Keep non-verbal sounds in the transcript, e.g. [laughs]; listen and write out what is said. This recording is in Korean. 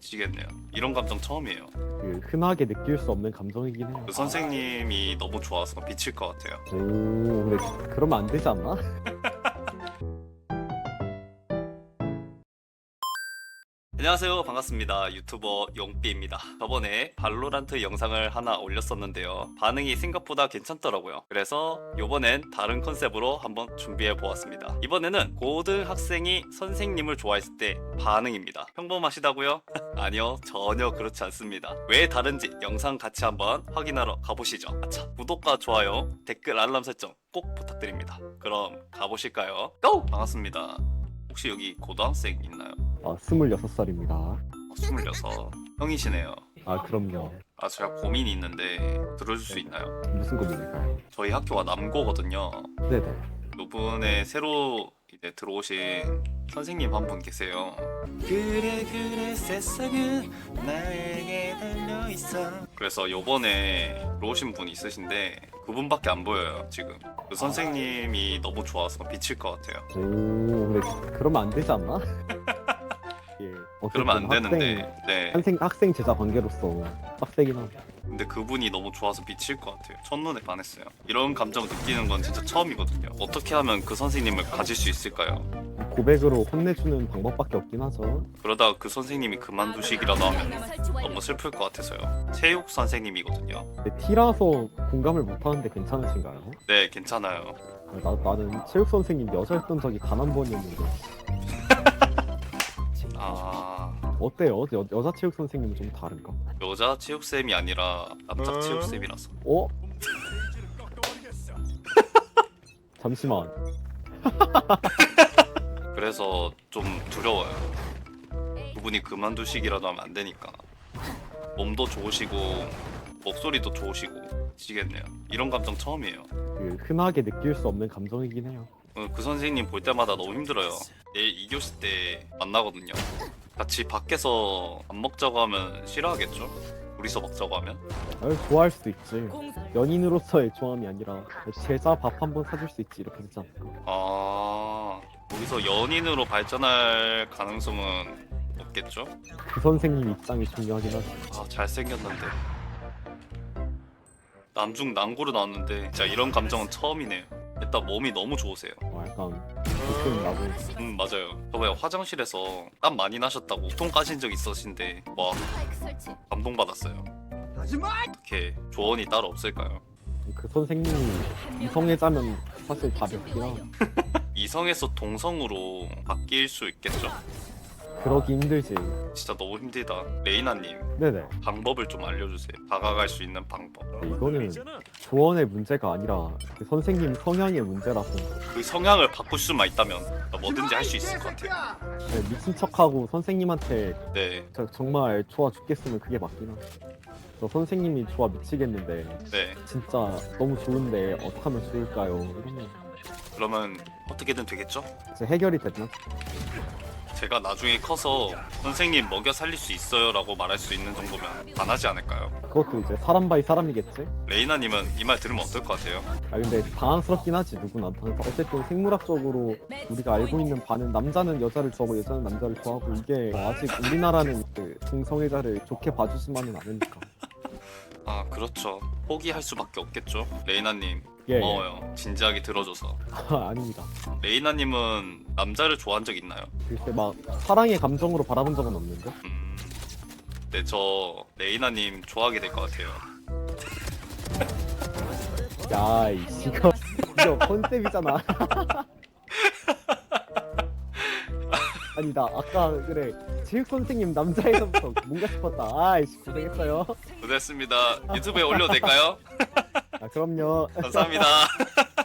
미치겠네요. 이런 감정 처음이에요. 그 흔하게 느낄 수 없는 감정이긴 해요. 그 선생님이 너무 좋아서 미칠 것 같아요. 오, 근데 그러면 안 되지 않나? [laughs] 안녕하세요. 반갑습니다. 유튜버 용삐입니다. 저번에 발로란트 영상을 하나 올렸었는데요. 반응이 생각보다 괜찮더라고요. 그래서 이번엔 다른 컨셉으로 한번 준비해 보았습니다. 이번에는 고등학생이 선생님을 좋아했을 때 반응입니다. 평범하시다고요? [laughs] 아니요 전혀 그렇지 않습니다. 왜 다른지 영상 같이 한번 확인하러 가보시죠. 아차 구독과 좋아요 댓글 알람 설정 꼭 부탁드립니다. 그럼 가보실까요? 고! 반갑습니다. 혹시 여기 고등학생 있나요? 아, 26살입니다. 어, 26 형이시네요 아, 그럼요. 아 제가 고민이 있는데 들어줄 수 있나요? 무슨 고민일까요? 저희 학교가 남고거든요 네네. 요번에 새로 이제 들어오신 선생님 한 분 계세요 그래 그래 세상은 나에게 달려 있어 그래서 요번에 들어오신 분 있으신데 그분밖에 안 보여요 지금 그 선생님이 너무 좋아서 미칠 것 같아요 오, 근데 그러면 안 되지 않나? [laughs] 예. 어쨌든 그러면 안 되는데 학생, 네 학생, 학생 제자 관계로서 빡세긴 하네. 근데 그분이 너무 좋아서 미칠 것 같아요. 첫눈에 반했어요. 이런 감정 느끼는 건 진짜 처음이거든요. 어떻게 하면 그 선생님을 가질 수 있을까요? 고백으로 혼내주는 방법밖에 없긴 하죠. 그러다가 그 선생님이 그만두시기라도 하면 너무 슬플 것 같아서요. 체육 선생님이거든요. 근데 T라서 공감을 못 하는데 괜찮으신가요? 네, 괜찮아요. 나, 나는 체육 선생님 여자였던 적이 단 한 번이었는데 아, 어때요? 여, 여자 체육 선생님은 좀 다른가? 여자 체육쌤이 아니라 남자 체육쌤이라서. 어? [laughs] 잠시만. [laughs] 그래서 좀 두려워요. 그분이 그만두시기라도 하면 안 되니까. 몸도 좋으시고, 목소리도 좋으시고, 미치겠네요. 이런 감정 처음이에요. 그 흔하게 느낄 수 없는 감정이긴 해요. 어, 그 선생님 볼 때마다 너무 힘들어요. 내일 2교시 때 만나거든요. 같이 밖에서 밥 먹자고 하면 싫어하겠죠? 둘이서 먹자고 하면? 아유, 좋아할 수도 있지. 연인으로서의 좋아함이 아니라 제자 밥 한 번 사줄 수 있지 이렇게 않나? 아, 거기서 연인으로 발전할 가능성은 없겠죠? 그 선생님 입장이 중요하긴 하지. 아, 잘생겼는데. 남중 남고로 나왔는데 진짜 이런 감정은 처음이네요. 일단 몸이 너무 좋으세요. 어, 약간 조금 나도 음 맞아요. 저번에 화장실에서 땀 많이 나셨다고 통 까신 적 있으신데 와 감동받았어요. 어떻게 조언이 따로 없을까요? 그 선생님이 이성애자면 사실 답이 없긴 하고 [laughs] 이성에서 동성으로 바뀔 수 있겠죠? 그러기 힘들지. 진짜 너무 힘들다. 레이나님 네네. 방법을 좀 알려주세요. 다가갈 수 있는 방법. 이거는 조언의 문제가 아니라 그 선생님 성향의 문제라서 그 성향을 바꿀 수만 있다면 뭐든지 할 수 있을 것 같아요. 네, 미친 척하고 선생님한테 네, 저 정말 좋아 죽겠으면 그게 맞긴 하죠. 저 선생님이 좋아 미치겠는데 네. 진짜 너무 좋은데 어떻게 하면 좋을까요? 이러면 그러면 어떻게든 되겠죠? 이제 해결이 됐나? 제가 나중에 커서 선생님 먹여 살릴 수 있어요라고 말할 수 있는 정도면 안 하지 않을까요? 그것도 이제 사람 바이 사람이겠지? 레이나님은 이 말 들으면 어떨 것 같아요? 아 근데 당황스럽긴 하지 누구나 어쨌든 생물학적으로 우리가 알고 있는 바는 남자는 여자를 좋아하고 여자는 남자를 좋아하고 이게 아직 우리나라는 그 동성애자를 좋게 봐주지만은 않으니까 [laughs] 아 그렇죠 포기할 수밖에 없겠죠 레이나님 예, 예. 고마워요. 진지하게 들어줘서. 아, 아닙니다. 레이나님은 남자를 좋아한 적 있나요? 글쎄 막 사랑의 감정으로 바라본 적은 없는데? 음... 네, 저 레이나님 좋아하게 될 것 같아요. [laughs] 야 이거 이거 컨셉이잖아. [laughs] 아니 나 아까 그래 체육 선생님 남자에서부터 뭔가 싶었다. 아이씨 고생했어요. 고생했습니다. 유튜브에 올려도 될까요? [laughs] 아 그럼요. 감사합니다 [laughs]